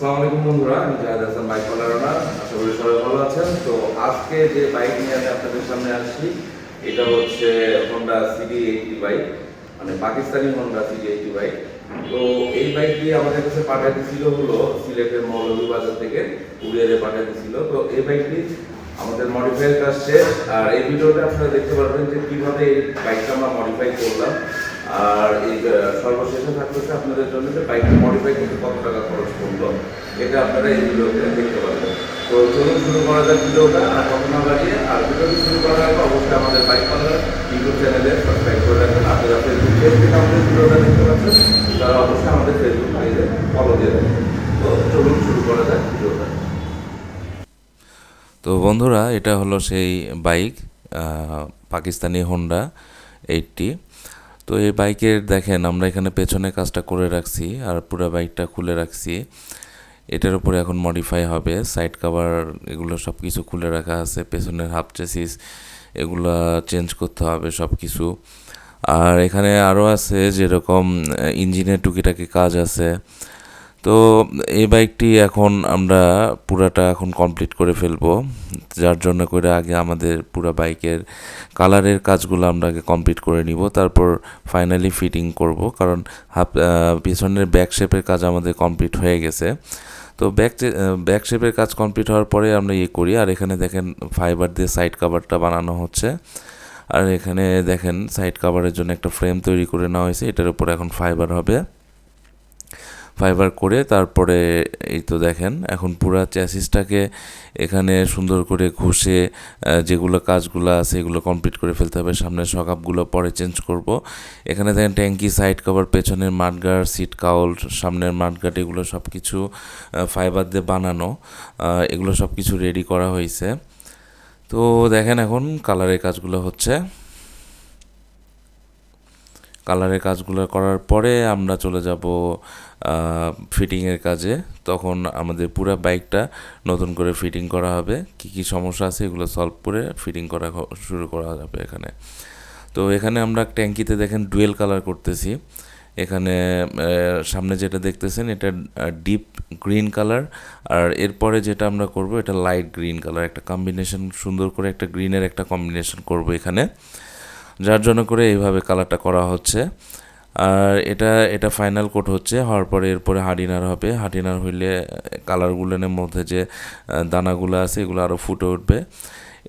আসসালামু আলাইকুম বন্ধুরা, আমি জাহেদ হাসান, বাইক পালারোনা আশা করি সবাই ভালো আছেন। তো আজকে যে বাইক নিয়ে আমি আপনাদের সামনে আসছি, এটা হচ্ছে হোন্ডা সিডি এইটটি বাইক মানে Pakistani Honda CD eighty bike তো এই বাইকটি আমাদের কাছে পাঠিয়ে দিয়েছিল হলো সিলেটের মৌলভীবাজার থেকে, কুরিয়ারে পাঠিয়ে দিয়েছিল তো এই বাইকটি আমাদের মডিফাইয়ের কাজ শেষ। আর এই ভিডিওতে আপনারা দেখতে পারবেন যে কীভাবে এই বাইকটা আমরা মডিফাই করলাম। আর এই সর্বশেষে থাকতেছে আপনাদের জন্য যে বাইকটা মডিফাই করতে কত টাকা খরচ করল, এটা আপনারা এই ভিডিওতে দেখতে পারবেন। তো চলুন শুরু করা যাক ভিডিওটা, আর কথা না বাড়িয়ে আর ভিডিওটি শুরু করার আগে অবশ্যই আমাদের বাইক পার্লার ইউটিউব চ্যানেলে সাবস্ক্রাইব করে রাখবেন। আপনারা ফেসবুক পেজ থেকে আমাদের ভিডিওটা দেখতে পাচ্ছেন, তারা অবশ্যই আমাদের ফেসবুক পেজে ফলো দিয়ে দেবেন। তো চলুন শুরু করা যাক ভিডিওটা। তো বন্ধুরা, এটা হলো সেই বাইক পাকিস্তানি হোন্ডা এইটটি তো এই বাইকের দেখেন, আমরা এখানে পেছনে কাজটা করে রাখছি আর পুরো বাইকটা খুলে রাখছি। এটার উপরে এখন মডিফাই হবে। সাইড কাভার এগুলো সব কিছু খুলে রাখা আছে। পেছনের হাফ চেসিস এগুলো চেঞ্জ করতে হবে সব কিছু আর এখানে আরও আছে যেরকম ইঞ্জিনের টুকিটাকি কাজ আছে। তো এই বাইকটি এখন আমরা পুরাটা এখন কমপ্লিট করে ফেলব। যার জন্য করে আগে আমাদের পুরা বাইকের কালারের কাজগুলো আমরা আগে কমপ্লিট করে নিব, তারপর ফাইনালি ফিটিং করব। কারণ হাফ পিছনের ব্যাক শেপের কাজ আমাদের কমপ্লিট হয়ে গেছে। তো ব্যাক ব্যাক শেপের কাজ কমপ্লিট হওয়ার পরে আমরা ইয়ে করি। আর এখানে দেখেন ফাইবার দিয়ে সাইড কাভারটা বানানো হচ্ছে। আর এখানে দেখেন সাইড কাভারের জন্য একটা ফ্রেম তৈরি করে নেওয়া হয়েছে। এটার উপর এখন ফাইবার হবে। ফাইবার করে তারপরে এই তো দেখেন, এখন পুরা চ্যাসিসটাকে এখানে সুন্দর করে ঘষে যেগুলো কাজগুলো আছে এগুলো কমপ্লিট করে ফেলতে হবে। সামনের সকাপগুলো পরে চেঞ্জ করব। এখানে দেখেন ট্যাঙ্কি সাইড কভার পেছনের মাঠগার্ড সিট কাউল সামনের মাঠগার্ড এগুলো সব কিছু ফাইবার দিয়ে বানানো এগুলো সব কিছু রেডি করা হয়েছে। তো দেখেন এখন কালারের কাজগুলো হচ্ছে। কালারের কাজগুলো করার পরে আমরা চলে যাব ফিটিংয়ের কাজে। তখন আমাদের পুরো বাইকটা নতুন করে ফিটিং করা হবে। কি কি সমস্যা আছে এগুলো সলভ করে ফিটিং করা শুরু করা যাবে এখানে। তো এখানে আমরা ট্যাঙ্কিতে দেখেন ডুয়েল কালার করতেছি। এখানে সামনে যেটা দেখতেছেন এটা ডিপ গ্রিন কালার। আর এরপরে যেটা আমরা করব এটা লাইট গ্রিন কালার। একটা কম্বিনেশন সুন্দর করে একটা গ্রিনের একটা কম্বিনেশন করব এখানে। যার জন্য করে এইভাবে কালারটা করা হচ্ছে। আর এটা এটা ফাইনাল কোট হচ্ছে, হওয়ার পরে এরপরে হাডিনার হবে। হাডিনার হইলে কালারগুলোর মধ্যে যে দানাগুলো আছে, এগুলো আরও ফুটে উঠবে।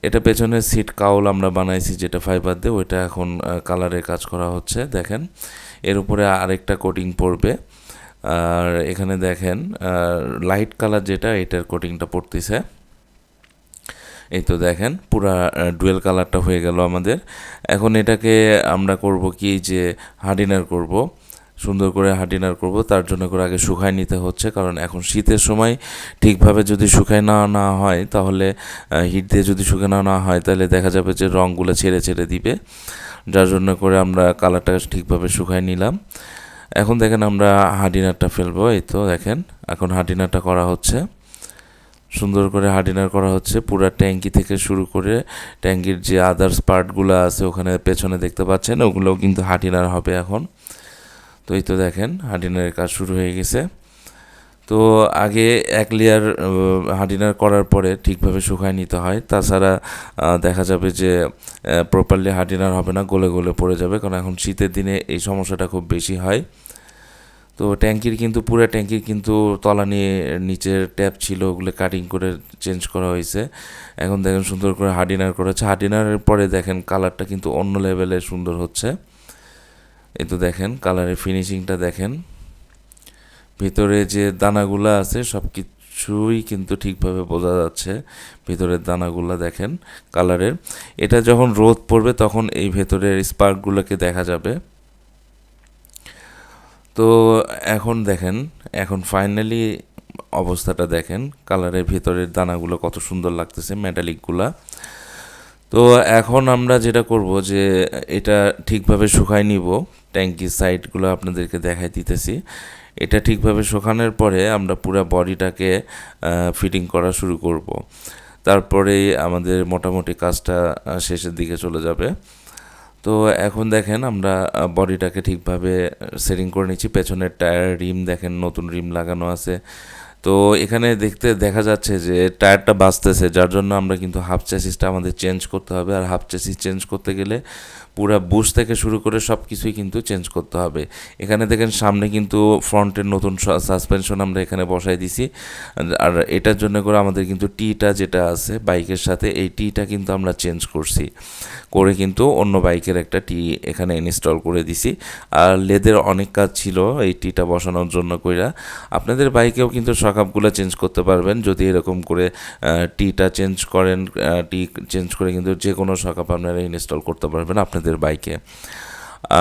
এটা পেছনে সিট কাউল আমরা বানাইছি, যেটা ফাইবার দিয়ে, ওইটা এখন কালারের কাজ করা হচ্ছে, দেখেন। এর উপরে আরেকটা কোটিং পড়বে। আর এখানে দেখেন লাইট কালার যেটা, এটার কোটিংটা পড়তেছে। এই তো দেখেন, পুরা ডুয়েল কালারটা হয়ে গেল আমাদের। এখন এটাকে আমরা করব কি যে হার্ডিনার করব। সুন্দর করে হার্ডিনার করব, তার জন্য করে আগে শুকায় নিতে হচ্ছে, কারণ এখন শীতের সময় ঠিকভাবে যদি শুকায় না না হয়, তাহলে হিট দিয়ে যদি শুকানো না হয়, তাহলে দেখা যাবে যে রঙগুলো ছেড়ে ছেড়ে দিবে। যার জন্য করে আমরা কালারটা ঠিকভাবে শুকায় নিলাম। এখন দেখেন আমরা হার্ডিনারটা ফেলব, এই তো দেখেন, এখন হার্ডিনারটা করা হচ্ছে। সুন্দর করে হার্ডিনার করা হচ্ছে। পুরো ট্যাঙ্কি থেকে শুরু করে ট্যাঙ্কির যে আদার্স পার্টগুলো আছে ওখানে পেছনে দেখতে পাচ্ছেন, ওগুলোও কিন্তু হার্ডিনার হবে এখন। তো এই তো দেখেন, হার্ডিনারের কাজ শুরু হয়ে গেছে। তো আগে এক লেয়ার হার্ডিনার করার পরে ঠিকভাবে শুকায় নিতে হয়। তাছাড়া দেখা যাবে যে প্রপারলি হার্ডিনার হবে না, গলে গলে পড়ে যাবে। কারণ এখন শীতের দিনে এই সমস্যাটা খুব বেশি হয়। তো ট্যাঙ্কির কিন্তু, পুরো ট্যাঙ্কির কিন্তু তলা নিয়ে নিচের ট্যাপ ছিল, ওগুলো কাটিং করে চেঞ্জ করা হয়েছে। এখন দেখেন সুন্দর করে হার্ডিনার করেছে হার্ডিনারের পরে দেখেন কালারটা কিন্তু অন্য লেভেলে সুন্দর হচ্ছে। এ তো দেখেন কালারের ফিনিশিংটা দেখেন। ভিতরে যে দানাগুলো আছে, সব কিছুই কিন্তু ঠিকভাবে বোঝা যাচ্ছে। ভিতরের দানাগুলো দেখেন কালারের এটা যখন রোদ পড়বে, তখন এই ভেতরের স্পার্কগুলোকে দেখা যাবে। তো এখন দেখেন, এখন ফাইনালি অবস্থাটা দেখেন কালারের ভিতরের দানাগুলো কত সুন্দর লাগতেছে মেটালিকগুলা তো এখন আমরা যেটা করব যে, এটা ঠিকভাবে শুকাই নিব ট্যাঙ্কির সাইডগুলো আপনাদেরকে দেখাই দিতেছি। এটা ঠিকভাবে শুকানোর পরে আমরা পুরো বডিটাকে ফিটিং করা শুরু করব। তারপরেই আমাদের মোটামুটি কাজটা শেষের দিকে চলে যাবে। তো এখন দেখেন আমরা বডিটাকে ঠিকভাবে সেটিং করে নিচ্ছি। পেছনের টায়ার রিম দেখেন, নতুন রিম লাগানো আছে। তো এখানে দেখতে দেখা যাচ্ছে যে টায়ারটা বাঁচতেছে যার জন্য আমরা কিন্তু হাফ চ্যাসিসটা আমাদের চেঞ্জ করতে হবে। আর হাফ চ্যাসিস চেঞ্জ করতে গেলে পুরা বুশ থেকে শুরু করে সব কিছুই কিন্তু চেঞ্জ করতে হবে। এখানে দেখেন সামনে কিন্তু ফ্রন্টের নতুন সাসপেনশন আমরা এখানে বসাই দিছি। আর এটার জন্য করে আমাদের কিন্তু টিটা যেটা আছে বাইকের সাথে, এই টিটা কিন্তু আমরা চেঞ্জ করছি। করে কিন্তু অন্য বাইকের একটা টি এখানে ইনস্টল করে দিছি। আর লেদের অনেক কাজ ছিল এই টিটা বসানোর জন্য কইরা। আপনাদের বাইকেও কিন্তু সকাপগুলো চেঞ্জ করতে পারবেন। যদি এরকম করে টিটা চেঞ্জ করেন টি চেঞ্জ করে কিন্তু যে কোনো সকাপ আপনারা ইনস্টল করতে পারবেন আপনাদের বাইকে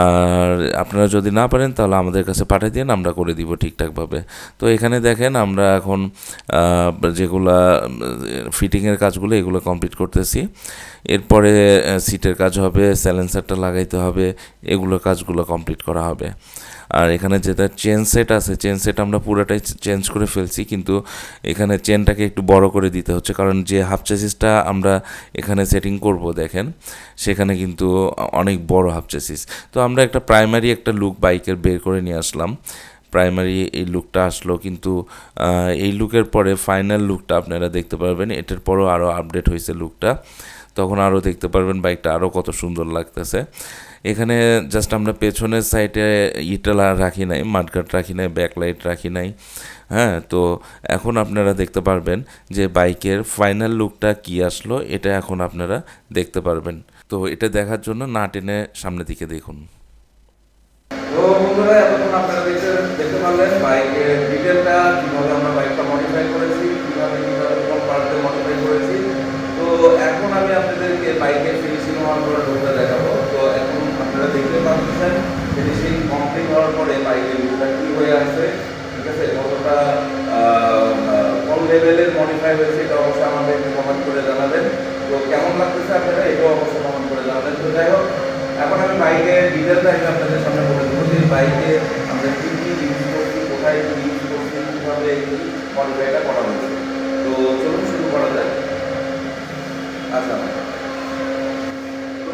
আর আপনারা যদি না পারেন, তাহলে আমাদের কাছে পাঠিয়ে দিন, আমরা করে দিব ঠিকঠাকভাবে। তো এখানে দেখেন, আমরা এখন যেগুলা ফিটিংয়ের কাজগুলো এগুলো কমপ্লিট করতেছি। এরপরে সিটের কাজ হবে স্যালেন্সারটা লাগাইতে হবে, এগুলো কাজগুলো কমপ্লিট করা হবে। আর এখানে যেটা চেন সেট আছে চেন সেট আমরা পুরোটাই চেঞ্জ করে ফেলছি, কিন্তু এখানে চেনটাকে একটু বড় করে দিতে হচ্ছে, কারণ যে হাফ চেসিসটা আমরা এখানে সেটিং করব, দেখেন, সেখানে কিন্তু অনেক বড় হাফ চেসিস তো আমরা একটা প্রাইমারি একটা লুক বাইকের বের করে নিয়ে আসলাম। প্রাইমারি এই লুকটা আসলো, কিন্তু এই লুকের পরে ফাইনাল লুকটা আপনারা দেখতে পারবেন, এটার পরেও আরও আপডেট হয়েছে লুকটা তখন আরও দেখতে পারবেন বাইকটা আরও কত সুন্দর লাগতেছে। এখানে জাস্ট আমরা পেছনের সাইডে ইটালা রাখি নাই, মাঠঘাট রাখি নাই ব্যাকলাইট রাখি নাই। হ্যাঁ তো এখন আপনারা দেখতে পারবেন যে বাইকের ফাইনাল লুকটা কি আসলো, এটা এখন আপনারা দেখতে পারবেন। তো এটা দেখার জন্য না টেনে সামনের দিকে দেখুন। তো বন্ধুরা, এতক্ষণ আপনারা দেখতে পারলেন বাইকের ডিটেলটা কীভাবে আমরা বাইকটা মডিফাই করেছি, কীভাবে কীভাবে পার্টে মডিফাই করেছি। তো এখন আমি আপনাদেরকে বাইকের ফিনিশিং হওয়ার পরে রোডটা দেখাবো তো এখন আপনারা দেখতে পাচ্ছেন ফিনিশিং হওয়ার পরে বাইকের কি হয়ে আছে, ঠিক আছে, কতটা কোন লেভেলের মডিফাই হয়েছে, এটা অবশ্যই আমাদেরকে কমেন্ট করে জানাবেন। তো কেমন লাগতেছে আপনারা, এটাও অবশ্যই কমেন্ট করে জানাবেন। তো যাই হোক, এখন আমি বাইকের ডিটেলটা আমি আপনাদের সামনে বলে দেবো যে বাইকে আমরা কী কী ইউজ করছি, কোথায় কী ইউজ করছি, কীভাবে এই মডিফাইটা করা হয়েছে। তো চলুন শুরু করা যায় আচ্ছা।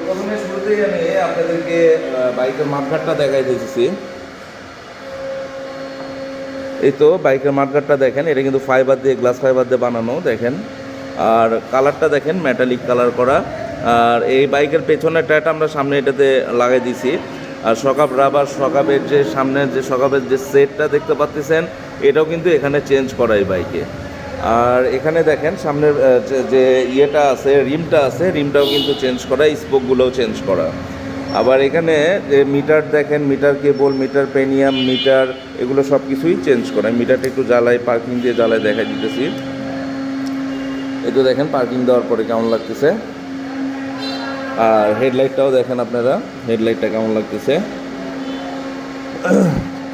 প্রথমে শুরুতেই আমি আপনাদেরকে বাইকের মাঠঘাটটা দেখাই দিয়েছি এই তো বাইকের মার্কারটা দেখেন, এটা কিন্তু ফাইবার দিয়ে গ্লাস ফাইবার দিয়ে বানানো, দেখেন। আর কালারটা দেখেন মেটালিক কালার করা। আর এই বাইকের পেছনের টায়ারটা আমরা সামনে এটাতে লাগাই দিছি। আর সকাপ রাবার সকাপের যে সামনের যে সকাপের যে সেটটা দেখতে পাচ্ছেন এটাও কিন্তু এখানে চেঞ্জ করা এই বাইকে। আর এখানে দেখেন, সামনের যে- ইয়েটা আছে, রিমটা আছে, রিমটাও কিন্তু চেঞ্জ করা স্পোকগুলোও চেঞ্জ করা। আবার এখানে যে মিটার দেখেন, মিটার কেবল, মিটার পেনিয়াম, মিটার, এগুলো সব কিছুই চেঞ্জ করে। মিটারটা একটু জ্বালাই, পার্কিং দিয়ে জ্বালাই দেখাই দিতেছি। তো দেখেন, পার্কিং দেওয়ার পরে কেমন লাগতেছে। আর হেডলাইটটাও দেখেন আপনারা, হেডলাইটটা কেমন লাগতেছে।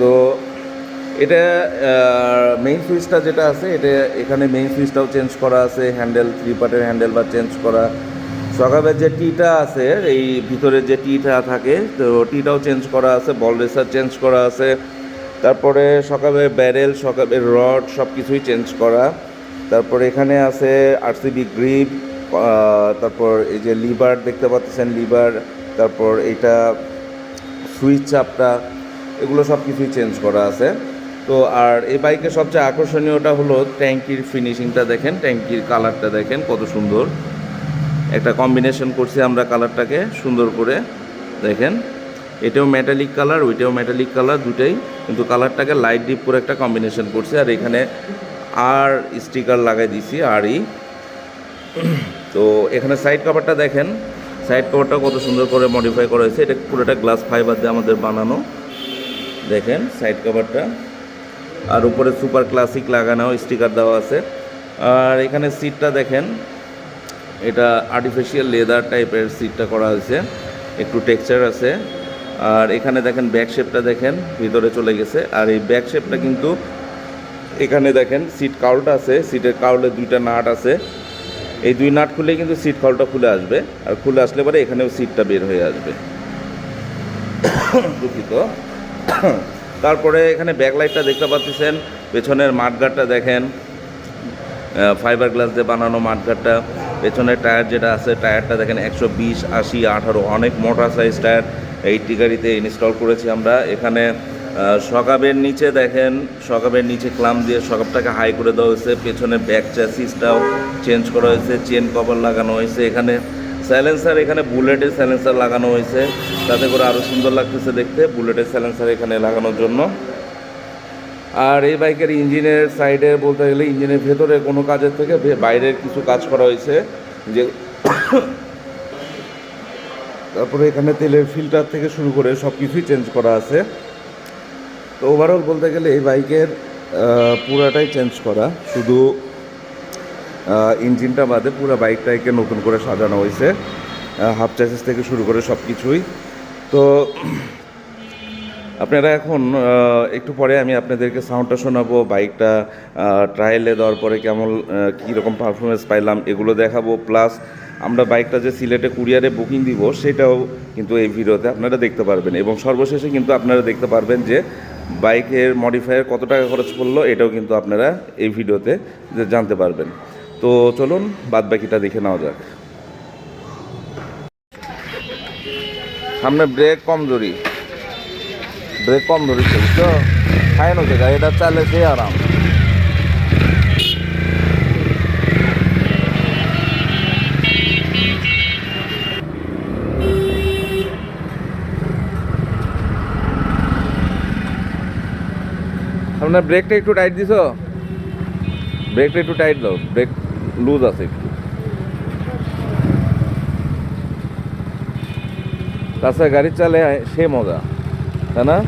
তো এটা মেইন সুইচটা যেটা আছে, এটা এখানে মেইন সুইচটাও চেঞ্জ করা আছে হ্যান্ডেল থ্রি পার্টের হ্যান্ডেল বা চেঞ্জ করা। সকাবের যে টিটা আছে, এই ভিতরে যে টিটা থাকে, তো টিটাও চেঞ্জ করা আছে বল রেসার চেঞ্জ করা আছে। তারপরে সকাবের ব্যারেল সকাবের রড সব কিছুই চেঞ্জ করা। তারপরে এখানে আছে আরসিবি গ্রিপ তারপর এই যে লিভার দেখতে পাচ্ছেন লিভার তারপর এটা সুইচ চাপটা এগুলো সব কিছুই চেঞ্জ করা আছে। তো আর এই বাইকের সবচেয়ে আকর্ষণীয়টা হলো ট্যাঙ্কির ফিনিশিংটা দেখেন ট্যাঙ্কির কালারটা দেখেন, কত সুন্দর। একটা কম্বিনেশন করছি আমরা কালারটাকে সুন্দর করে। দেখেন, এটাও মেটালিক কালার ওইটাও মেটালিক কালার দুটাই, কিন্তু কালারটাকে লাইট ডিপ করে একটা কম্বিনেশন করছি। আর এখানে আর স্টিকার লাগাই দিছি আরই তো এখানে সাইড কভারটা দেখেন সাইড কভারটা কত সুন্দর করে মডিফাই করা হয়েছে। এটা পুরোটা গ্লাস ফাইবার দিয়ে আমাদের বানানো। দেখেন সাইড কভারটা আর উপরে সুপার ক্লাসিক লাগানো স্টিকার দেওয়া আছে। আর এখানে সিটটা দেখেন এটা আর্টিফিশিয়াল লেদার টাইপের সিটটা করা হয়েছে। একটু টেক্সচার আছে। আর এখানে দেখেন ব্যাক শেপটা দেখেন, ভিতরে চলে গেছে। আর এই ব্যাক শেপটা কিন্তু এখানে দেখেন সিট কাউলটা আছে। সিটের কাউলে দুইটা নাট আছে। এই দুই নাট খুলে কিন্তু সিট কাউলটা খুলে আসবে। আর খুলে আসলে পরে এখানেও সিটটা বের হয়ে আসবে। দুঃখিত। তারপরে এখানে ব্যাকলাইটটা দেখতে পাচ্ছেন। পেছনের মাঠগাটটা দেখেন। ফাইবার গ্লাস দিয়ে বানানো মাঠঘাটটা। পেছনের টায়ার যেটা আছে, টায়ারটা দেখেন একশো বিশ, আশি, আঠারো, অনেক মোটা সাইজ টায়ার। এইটটি গাড়িতে ইনস্টল করেছি আমরা। এখানে সকাবের নিচে দেখেন, সকাবের নিচে ক্লাম দিয়ে সকাবটাকে হাই করে দেওয়া হয়েছে। পেছনে ব্যাক চ্যাসিসটাও চেঞ্জ করা হয়েছে চেন কভার লাগানো হয়েছে এখানে। সাইলেন্সার এখানে বুলেটের সাইলেন্সার লাগানো হয়েছে। তাতে করে আরও সুন্দর লাগতেছে দেখতে বুলেটের সাইলেন্সার এখানে লাগানোর জন্য। আর এই বাইকের ইঞ্জিনের সাইডে বলতে গেলে ইঞ্জিনের ভেতরে কোনো কাজের থেকে বাইরের কিছু কাজ করা হয়েছে। যে তারপরে এখানে তেলের ফিল্টার থেকে শুরু করে সব কিছুই চেঞ্জ করা আছে। তো ওভারঅল বলতে গেলে এই বাইকের পুরাটাই চেঞ্জ করা। শুধু ইঞ্জিনটা বাদে পুরো বাইকটাকে নতুন করে সাজানো হয়েছে। হাফ চ্যাসিস থেকে শুরু করে সব কিছুই তো আপনারা এখন একটু পরে আমি আপনাদেরকে সাউন্ডটা শোনাবো বাইকটা ট্রায়ালে দেওয়ার পরে কেমন কীরকম পারফরমেন্স পাইলাম এগুলো দেখাবো। প্লাস আমরা বাইকটা যে সিলেটে কুরিয়ারে বুকিং দিব, সেটাও কিন্তু এই ভিডিওতে আপনারা দেখতে পারবেন। এবং সর্বশেষে কিন্তু আপনারা দেখতে পারবেন যে বাইকের মডিফায়ার কত টাকা খরচ পড়ল, এটাও কিন্তু আপনারা এই ভিডিওতে জানতে পারবেন। তো চলুন বাদ বাকিটা দেখে নেওয়া যাক। সামনে ব্রেক কমজোরি। ব্রেক কম ধরেছে, বুঝছ? খায় না এটা চালে সে আরাম। আপনার ব্রেকটা একটু টাইট দিছো? ব্রেকটা একটু টাইট দাও, ব্রেক লুজ আছে একটু। তাছাড়া গাড়ি চালে সে মজা। তাই না?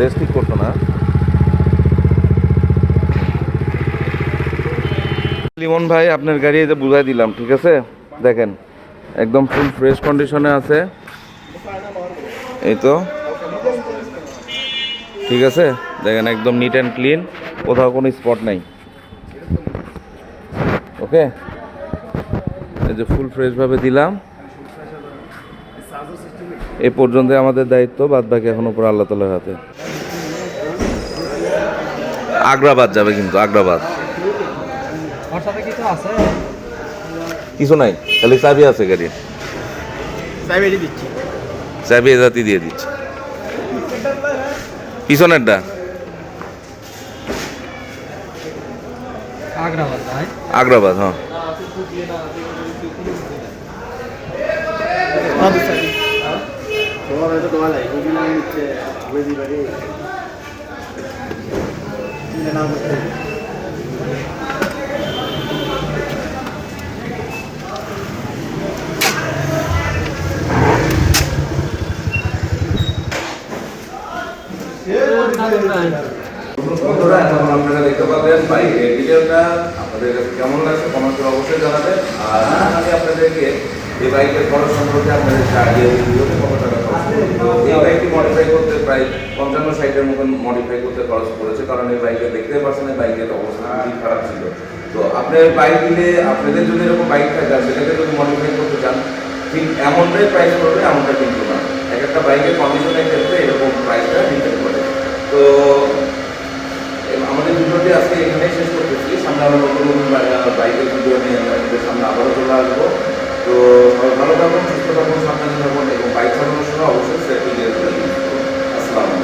রেস্ট ঠিক করতো না? লিমন ভাই, আপনার গাড়ি এই বুঝাই দিলাম, ঠিক আছে? দেখেন, একদম ফুল ফ্রেশ কন্ডিশনে আছে। এই তো। ঠিক আছে? দেখেন, একদম নিট অ্যান্ড ক্লিন কোথাও কোনো স্পট নাই। ওকে যে ফুল ফ্রেশভাবে দিলাম। এ পর্যন্ত আমাদের দায়িত্ব বাদ বাকি এখন উপর আল্লাহ তালার হাতে। আগ্রাবাদ যাবে কিন্তু আগ্রাবাদ। ওর কিছু আছে? কিছু নাই খালি চাবি আছে দিচ্ছি। চাবি জাতি দিয়ে দিচ্ছি। পিছনেরটা? আগ্রাবাদ ভাই। আগ্রাবাদ হ্যাঁ। বাইকের ভিডিওটা আপনাদের কেমন লাগছে কমেন্ট করে অবশ্যই জানাবেন। আর আমি আপনাদেরকে এই বাইকের খরচ সম্পর্কে আপনাদের আইডিয়া ভিডিওতে কত এই বাইকটি মডিফাই করতে প্রায় পঞ্চান্ন ষাটের মতন মডিফাই করতে খরচ করেছে কারণ এই বাইকে দেখতে পাচ্ছেন, এই বাইকের অবস্থা খুবই খারাপ ছিল। তো আপনার বাইক দিলে আপনাদের যদি এরকম বাইক থাকে সেটাকে যদি মডিফাই করতে চান, ঠিক এমনটাই প্রাইস করবে এমনটা কিন্তু না। এক একটা বাইকের কন্ডিশনের ক্ষেত্রে এরকম প্রাইসটা ডিপেন্ড করে। তো আমাদের ভিডিওটি আজকে এখানেই শেষ করতেছি। সামনে আরও নতুন নতুন বাইকের ভিডিও নিয়ে সামনে আবারও চলে আসব। তো ভালো থাকুন, সুস্থ থাকুন, সাবধানে থাকুন এবং বাইক চালানোর সময় অবশ্যই সেফটি গিয়ে আসসালামু